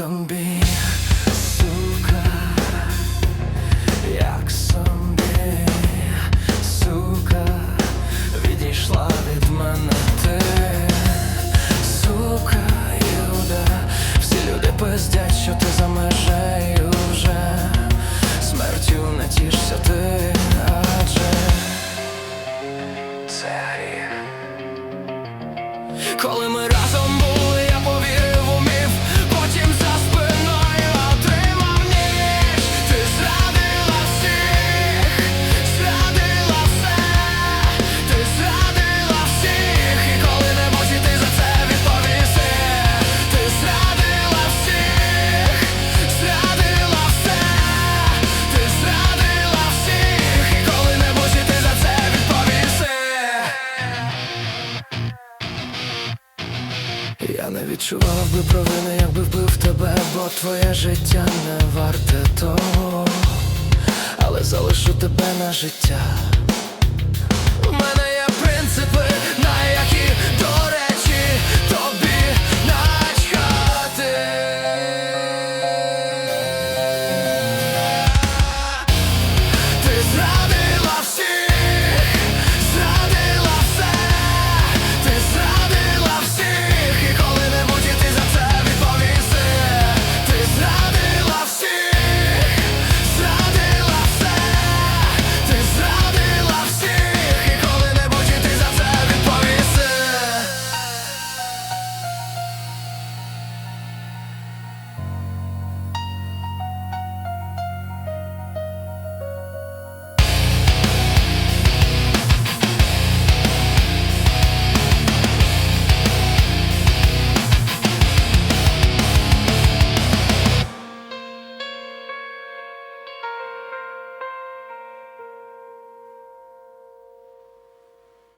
тобі, сука, як собі, сука, відійшла від мене ти, сука, юда, всі люди пиздять, що ти за межею вже смертю не тішся ти, адже це Коли ми разом. Я не відчував би провини, якби вбив тебе, бо твоє життя не варте того, але залишу тебе на життя.